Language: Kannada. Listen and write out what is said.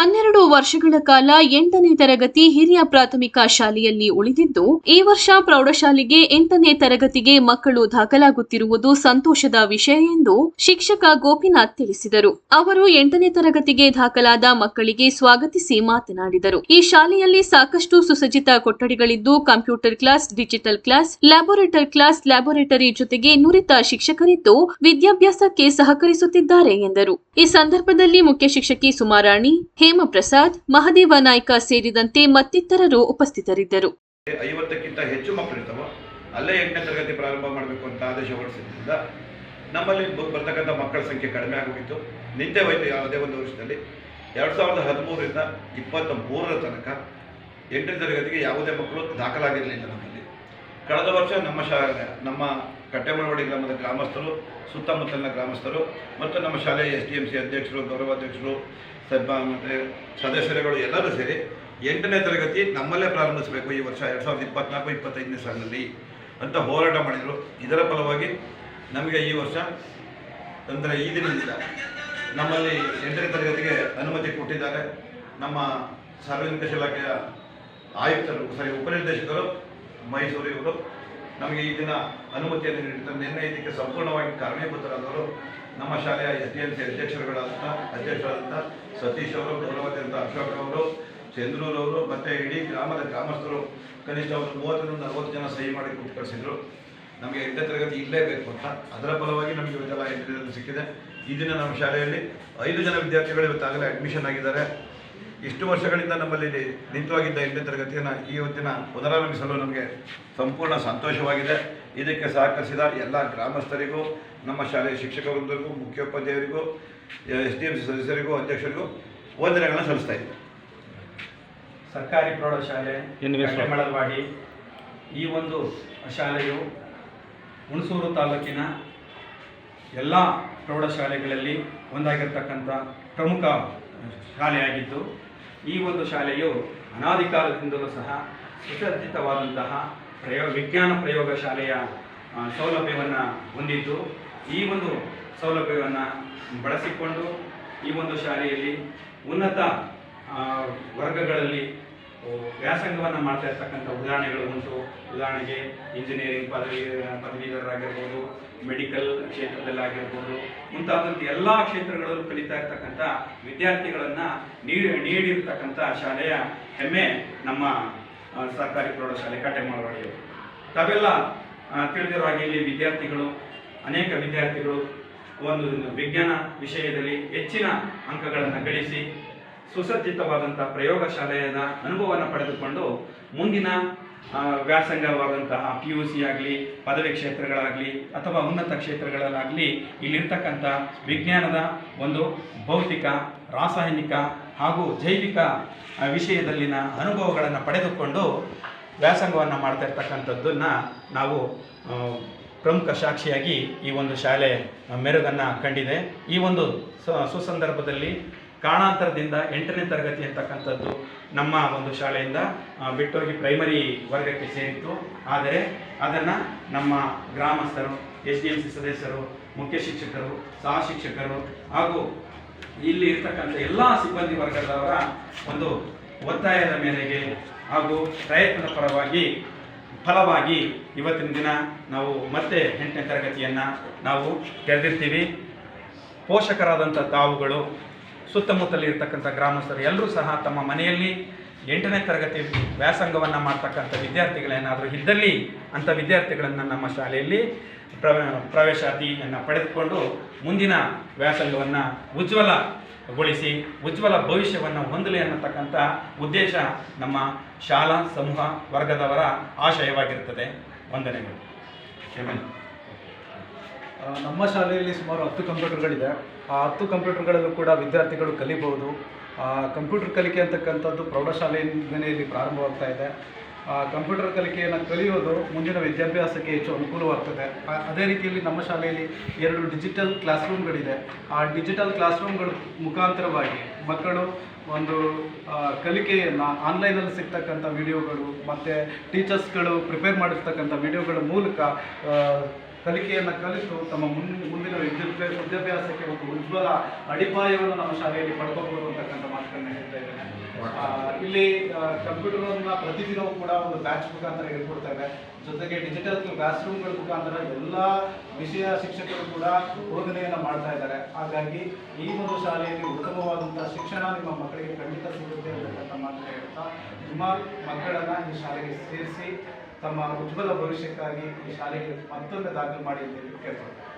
ಹನ್ನೆರಡು ವರ್ಷಗಳ ಕಾಲ ಎಂಟನೇ ತರಗತಿ ಹಿರಿಯ ಪ್ರಾಥಮಿಕ ಶಾಲೆಯಲ್ಲಿ ಉಳಿದಿದ್ದು, ಈ ವರ್ಷ ಪ್ರೌಢಶಾಲೆಗೆ ಎಂಟನೇ ತರಗತಿಗೆ ಮಕ್ಕಳು ದಾಖಲಾಗುತ್ತಿರುವುದು ಸಂತೋಷದ ವಿಷಯ ಎಂದು ಶಿಕ್ಷಕ ಗೋಪಿನಾಥ್ ತಿಳಿಸಿದರು. ಅವರು ಎಂಟನೇ ತರಗತಿಗೆ ದಾಖಲಾದ ಮಕ್ಕಳಿಗೆ ಸ್ವಾಗತಿಸಿ ಮಾತನಾಡಿದರು. ಈ ಶಾಲೆಯಲ್ಲಿ ಸಾಕಷ್ಟು ಸುಸಜ್ಜಿತ ಕೊಠಡಿಗಳಿದ್ದು, computer class, digital class, laboratory class, laboratory ಜೊತೆಗೆ ನುರಿತ ಶಿಕ್ಷಕರಿದ್ದು ವಿದ್ಯಾಭ್ಯಾಸಕ್ಕೆ ಸಹಕರಿಸುತ್ತಿದ್ದಾರೆ ಎಂದರು. ಈ ಸಂದರ್ಭದಲ್ಲಿ ಮುಖ್ಯ ಶಿಕ್ಷಕಿ ಸುಮಾರಾಣಿ ಹೇಮಪ್ರಸಾದ್, ಮಹದೇವ ನಾಯ್ಕ ಸೇರಿದಂತೆ ಮತ್ತಿತರರು ಉಪಸ್ಥಿತರಿದ್ದರು. ಐವತ್ತಕ್ಕಿಂತ ಹೆಚ್ಚು ಮಕ್ಕಳಿರ್ತಾವೋ ಅಲ್ಲೇ ಎಂಟನೇ ತರಗತಿ ಪ್ರಾರಂಭ ಮಾಡಬೇಕು ಅಂತ ಆದೇಶ ಹೊರಡಿಸಿದ್ರಿಂದ ನಮ್ಮಲ್ಲಿ ಬರ್ತಕ್ಕಂಥ ಮಕ್ಕಳ ಸಂಖ್ಯೆ ಕಡಿಮೆ ಆಗೋಗಿತ್ತು. ನಿಂತೆ ಹೋಯ್ತು ಯಾವುದೇ ಒಂದು ವರ್ಷದಲ್ಲಿ ಎರಡು ಸಾವಿರದ ಹದಿಮೂರರಿಂದ ಇಪ್ಪತ್ತ ಮೂರರ ತನಕ ಎಂಟನೇ ತರಗತಿಗೆ ಯಾವುದೇ ಮಕ್ಕಳು ದಾಖಲಾಗಿರಲಿಲ್ಲ ನಮ್ಮಲ್ಲಿ. ಕಳೆದ ವರ್ಷ ನಮ್ಮ ಶಾ ನಮ್ಮ ಕಟ್ಟೆಮಳವಡಿ ಗ್ರಾಮದ ಗ್ರಾಮಸ್ಥರು, ಸುತ್ತಮುತ್ತಲಿನ ಗ್ರಾಮಸ್ಥರು ಮತ್ತು ನಮ್ಮ ಶಾಲೆಯ ಎಸ್ ಡಿ ಎಂ ಸಿ ಅಧ್ಯಕ್ಷರು, ಗೌರವಾಧ್ಯಕ್ಷರು ಸಭಾ ಮತ್ತು ಸದಸ್ಯರುಗಳು ಎಲ್ಲರೂ ಸೇರಿ ಎಂಟನೇ ತರಗತಿ ನಮ್ಮಲ್ಲೇ ಪ್ರಾರಂಭಿಸಬೇಕು ಈ ವರ್ಷ ಎರಡು ಸಾವಿರದ ಇಪ್ಪತ್ನಾಲ್ಕು, ಇಪ್ಪತ್ತೈದನೇ ಸಾಲಿನಲ್ಲಿ ಅಂತ ಹೋರಾಟ ಮಾಡಿದರು. ಇದರ ಫಲವಾಗಿ ನಮಗೆ ಈ ವರ್ಷ ಅಂದರೆ ಈ ದಿನದಿಂದ ನಮ್ಮಲ್ಲಿ ಎಂಟನೇ ತರಗತಿಗೆ ಅನುಮತಿ ಕೊಟ್ಟಿದ್ದಾರೆ. ನಮ್ಮ ಸಾರ್ವಜನಿಕ ಇಲಾಖೆಯ ಆಯುಕ್ತರು, ಸಾರಿ ಉಪನಿರ್ದೇಶಕರು ಮೈಸೂರು ಇವರು ನಮಗೆ ಈ ದಿನ ಅನುಮತಿಯನ್ನು ನೀಡಿದ್ದಾರೆ ನಿನ್ನೆ ಇದಕ್ಕೆ ಸಂಪೂರ್ಣವಾಗಿ ಕಾರಣೀಭೂತರಾದವರು ನಮ್ಮ ಶಾಲೆಯ ಎಸ್ ಡಿ ಎಂ ಸಿ ಅಧ್ಯಕ್ಷರುಗಳಾದಂಥ ಅಧ್ಯಕ್ಷರಾದಂಥ ಸತೀಶ್ ಅವರು ಗೌರವಾದ್ಯಂತ ಅಶೋಕ್ ಅವರು ಚಂದ್ರೂರವರು ಮತ್ತು ಇಡೀ ಗ್ರಾಮದ ಗ್ರಾಮಸ್ಥರು ಕನಿಷ್ಠ ಒಂದು ಮೂವತ್ತರಿಂದ ನಲವತ್ತು ಜನ ಸಹಿ ಮಾಡಿ ಕೊಟ್ಟು ನಮಗೆ ಎಂಟನೇ ತರಗತಿ ಇಲ್ಲೇ ಬೇಕು ಅಂತ. ಅದರ ಫಲವಾಗಿ ನಮಗೆ ಇವತ್ತೆಲ್ಲ ಎಂಟನೇ ಸಿಕ್ಕಿದೆ. ಈ ದಿನ ನಮ್ಮ ಶಾಲೆಯಲ್ಲಿ ಐದು ಜನ ವಿದ್ಯಾರ್ಥಿಗಳು ಇವತ್ತಾಗಲೇ ಅಡ್ಮಿಷನ್ ಆಗಿದ್ದಾರೆ. ಇಷ್ಟು ವರ್ಷಗಳಿಂದ ನಮ್ಮಲ್ಲಿ ನಿಂತವಾಗಿದ್ದ ಎಂಟನೇ ತರಗತಿಯನ್ನು ಈ ಹೊತ್ತಿನ ಪುನರಾರಂಭಿಸಲು ನಮಗೆ ಸಂಪೂರ್ಣ ಸಂತೋಷವಾಗಿದೆ. ಇದಕ್ಕೆ ಸಹಕರಿಸಿದ ಎಲ್ಲ ಗ್ರಾಮಸ್ಥರಿಗೂ ನಮ್ಮ ಶಾಲೆಯ ಶಿಕ್ಷಕ ವೃಂದರಿಗೂ ಮುಖ್ಯೋಪಾಧ್ಯಾಯರಿಗೂ ಎಸ್ ಡಿ ಎಂ ಸಿ ಸದಸ್ಯರಿಗೂ ಅಧ್ಯಕ್ಷರಿಗೂ ವಂದನೆಗಳನ್ನು ಸಲ್ಲಿಸ್ತಾ ಇದ್ದೀನಿ. ಸರ್ಕಾರಿ ಪ್ರೌಢಶಾಲೆ ಮಳಲ್ವಾಡಿ ಈ ಒಂದು ಶಾಲೆಯು ಹುಣಸೂರು ತಾಲೂಕಿನ ಎಲ್ಲ ಪ್ರೌಢಶಾಲೆಗಳಲ್ಲಿ ಒಂದಾಗಿರ್ತಕ್ಕಂಥ ಪ್ರಮುಖ ಶಾಲೆಯಾಗಿದ್ದು ಈ ಒಂದು ಶಾಲೆಯು ಅನಾದಿಕಾಲದಿಂದಲೂ ಸಹ ಸುಸಜ್ಜಿತವಾದಂತಹ ಪ್ರಯೋ, ವಿಜ್ಞಾನ ಪ್ರಯೋಗ ಶಾಲೆಯ ಸೌಲಭ್ಯವನ್ನು ಹೊಂದಿದ್ದು, ಈ ಒಂದು ಸೌಲಭ್ಯವನ್ನು ಬಳಸಿಕೊಂಡು ಈ ಒಂದು ಶಾಲೆಯಲ್ಲಿ ಉನ್ನತ ವರ್ಗಗಳಲ್ಲಿ ವ್ಯಾಸಂಗವನ್ನು ಮಾಡ್ತಾ ಇರ್ತಕ್ಕಂಥ ಉದಾಹರಣೆಗಳು ಉಂಟು. ಉದಾಹರಣೆಗೆ ಇಂಜಿನಿಯರಿಂಗ್ ಪದವಿ, ಪದವೀಧರರಾಗಿರ್ಬೋದು, ಮೆಡಿಕಲ್ ಕ್ಷೇತ್ರದಲ್ಲಾಗಿರ್ಬೋದು ಮುಂತಾದಂಥ ಎಲ್ಲ ಕ್ಷೇತ್ರಗಳಲ್ಲೂ ಕಲಿತಾ ಇರ್ತಕ್ಕಂಥ ವಿದ್ಯಾರ್ಥಿಗಳನ್ನು ನೀಡಿ, ನೀಡಿರ್ತಕ್ಕಂಥ ಶಾಲೆಯ ಹೆಮ್ಮೆ ನಮ್ಮ ಸರ್ಕಾರಿ ಪ್ರೌಢಶಾಲೆ ಕಟ್ಟೆಮಾಳವಾಡಿಯವರು ತಾವೆಲ್ಲ ತಿಳಿದಿರೋ ಹಾಗೆ ಇಲ್ಲಿ ವಿದ್ಯಾರ್ಥಿಗಳು, ಅನೇಕ ವಿದ್ಯಾರ್ಥಿಗಳು ಒಂದು ವಿಜ್ಞಾನ ವಿಷಯದಲ್ಲಿ ಹೆಚ್ಚಿನ ಅಂಕಗಳನ್ನು ಗಳಿಸಿ ಸುಸಜ್ಜಿತವಾದಂತಹ ಪ್ರಯೋಗಶಾಲೆಯ ಅನುಭವವನ್ನು ಪಡೆದುಕೊಂಡು ಮುಂದಿನ ವ್ಯಾಸಂಗವಾದಂತಹ ಪಿ ಯು ಸಿ ಆಗಲಿ, ಪದವಿ ಕ್ಷೇತ್ರಗಳಾಗಲಿ, ಅಥವಾ ಉನ್ನತ ಕ್ಷೇತ್ರಗಳಲ್ಲಾಗಲಿ ಇಲ್ಲಿರ್ತಕ್ಕಂಥ ವಿಜ್ಞಾನದ ಒಂದು ಭೌತಿಕ, ರಾಸಾಯನಿಕ ಹಾಗೂ ಜೈವಿಕ ವಿಷಯದಲ್ಲಿನ ಅನುಭವಗಳನ್ನು ಪಡೆದುಕೊಂಡು ವ್ಯಾಸಂಗವನ್ನು ಮಾಡ್ತಾ ಇರ್ತಕ್ಕಂಥದ್ದನ್ನು ನಾವು ಪ್ರಮುಖ ಸಾಕ್ಷಿಯಾಗಿ ಈ ಒಂದು ಶಾಲೆ ಮೆರುಗನ್ನು ಕಂಡಿದೆ. ಈ ಒಂದು ಸುಸಂದರ್ಭದಲ್ಲಿ ಕಾರಣಾಂತರದಿಂದ ಎಂಟನೇ ತರಗತಿ ಅಂತಕ್ಕಂಥದ್ದು ನಮ್ಮ ಒಂದು ಶಾಲೆಯಿಂದ ಬಿಟ್ಟೋಗಿ ಪ್ರೈಮರಿ ವರ್ಗಕ್ಕೆ ಸೇರಿತ್ತು. ಆದರೆ ಅದನ್ನು ನಮ್ಮ ಗ್ರಾಮಸ್ಥರು, ಎಸ್ ಡಿ ಎಂ ಸಿ ಸದಸ್ಯರು, ಮುಖ್ಯ ಶಿಕ್ಷಕರು, ಸಹ ಶಿಕ್ಷಕರು ಹಾಗೂ ಇಲ್ಲಿ ಇರ್ತಕ್ಕಂಥ ಎಲ್ಲ ಸಿಬ್ಬಂದಿ ವರ್ಗದವರ ಒಂದು ಒತ್ತಾಯದ ಮೇರೆಗೆ ಹಾಗೂ ಪ್ರಯತ್ನದ ಪರವಾಗಿ ಫಲವಾಗಿ ಇವತ್ತಿನ ದಿನ ನಾವು ಮತ್ತೆ ಎಂಟನೇ ತರಗತಿಯನ್ನು ನಾವು ತೆರೆದಿರ್ತೀವಿ. ಪೋಷಕರಾದಂಥ ತಾವುಗಳು ಸುತ್ತಮುತ್ತಲಿರ್ತಕ್ಕಂಥ ಗ್ರಾಮಸ್ಥರು ಎಲ್ಲರೂ ಸಹ ತಮ್ಮ ಮನೆಯಲ್ಲಿ ಎಂಟನೇ ತರಗತಿ ವ್ಯಾಸಂಗವನ್ನು ಮಾಡ್ತಕ್ಕಂಥ ವಿದ್ಯಾರ್ಥಿಗಳೇನಾದರೂ ಇದ್ದಲ್ಲಿ ಅಂಥ ವಿದ್ಯಾರ್ಥಿಗಳನ್ನು ನಮ್ಮ ಶಾಲೆಯಲ್ಲಿ ಪ್ರ ಪ್ರವೇಶಾತಿಯನ್ನು ಪಡೆದುಕೊಂಡು ಮುಂದಿನ ವ್ಯಾಸಂಗವನ್ನು ಉಜ್ವಲಗೊಳಿಸಿ, ಉಜ್ವಲ ಭವಿಷ್ಯವನ್ನು ಹೊಂದಲಿ ಅನ್ನತಕ್ಕಂಥ ಉದ್ದೇಶ ನಮ್ಮ ಶಾಲಾ ಸಮೂಹ ವರ್ಗದವರ ಆಶಯವಾಗಿರುತ್ತದೆ. ವಂದನೆಗಳು. ನಮ್ಮ ಶಾಲೆಯಲ್ಲಿ ಸುಮಾರು ಹತ್ತು ಕಂಪ್ಯೂಟರ್ಗಳಿದೆ. ಆ ಹತ್ತು ಕಂಪ್ಯೂಟರ್ಗಳಲ್ಲೂ ಕೂಡ ವಿದ್ಯಾರ್ಥಿಗಳು ಕಲಿಬಹುದು. ಕಂಪ್ಯೂಟರ್ ಕಲಿಕೆ ಅಂತಕ್ಕಂಥದ್ದು ಪ್ರೌಢಶಾಲೆಯಿಂದಲೇ ಇಲ್ಲಿ ಪ್ರಾರಂಭವಾಗ್ತಾ ಇದೆ. ಕಂಪ್ಯೂಟರ್ ಕಲಿಕೆಯನ್ನು ಕಲಿಯೋದು ಮುಂದಿನ ವಿದ್ಯಾಭ್ಯಾಸಕ್ಕೆ ಹೆಚ್ಚು ಅನುಕೂಲವಾಗ್ತದೆ. ಅದೇ ರೀತಿಯಲ್ಲಿ ನಮ್ಮ ಶಾಲೆಯಲ್ಲಿ ಎರಡು ಡಿಜಿಟಲ್ ಕ್ಲಾಸ್ ರೂಮ್ಗಳಿದೆ ಆ ಡಿಜಿಟಲ್ ಕ್ಲಾಸ್ ರೂಮ್ಗಳ ಮುಖಾಂತರವಾಗಿ ಮಕ್ಕಳು ಒಂದು ಕಲಿಕೆಯನ್ನು ಆನ್ಲೈನಲ್ಲಿ ಸಿಗ್ತಕ್ಕಂಥ ವಿಡಿಯೋಗಳು ಮತ್ತು ಟೀಚರ್ಸ್ಗಳು ಪ್ರಿಪೇರ್ ಮಾಡಿರ್ತಕ್ಕಂಥ ವಿಡಿಯೋಗಳ ಮೂಲಕ ಕಲಿಕೆಯನ್ನು ಕಲಿತು ತಮ್ಮ ಮುಂದಿನ ಮುಂದಿನ ವಿದ್ಯಾಭ್ಯಾಸ ವಿದ್ಯಾಭ್ಯಾಸಕ್ಕೆ ಒಂದು ಉಜ್ವಲ ಅಡಿಪಾಯವನ್ನು ನಮ್ಮ ಶಾಲೆಯಲ್ಲಿ ಪಡ್ಕೋಬಹುದು ಅಂತಕ್ಕಂಥ ಮಾತುಗಳನ್ನ ಹೇಳ್ತಾ ಇದ್ದೇನೆ. ಇಲ್ಲಿ ಕಂಪ್ಯೂಟರನ್ನು ಪ್ರತಿದಿನವೂ ಕೂಡ ಒಂದು ಬ್ಯಾಚ್ ಮುಖಾಂತರ ಹೇಳ್ಕೊಡ್ತೇವೆ ಜೊತೆಗೆ ಡಿಜಿಟಲ್ ಕ್ಲಾಸ್ ರೂಮ್ಗಳ ಮುಖಾಂತರ ಎಲ್ಲ ವಿಷಯ ಶಿಕ್ಷಕರು ಕೂಡ ಬೋಧನೆಯನ್ನು ಮಾಡ್ತಾ ಇದ್ದಾರೆ. ಹಾಗಾಗಿ ಈ ಒಂದು ಶಾಲೆಯಲ್ಲಿ ಉತ್ತಮವಾದಂಥ ಶಿಕ್ಷಣ ನಿಮ್ಮ ಮಕ್ಕಳಿಗೆ ಖಂಡಿತ ಸಿಗುತ್ತೆ ಅಂತಕ್ಕಂಥ ಮಾತು ಹೇಳ್ತಾ, ನಿಮ್ಮ ಮಕ್ಕಳನ್ನು ಈ ಶಾಲೆಗೆ ಸೇರಿಸಿ ತಮ್ಮ ಉಜ್ವಲ ಭವಿಷ್ಯಕ್ಕಾಗಿ ಈ ಶಾಲೆಗೆ ಮತ್ತೊಮ್ಮೆ ದಾಖಲು ಮಾಡಿ ಅಂತ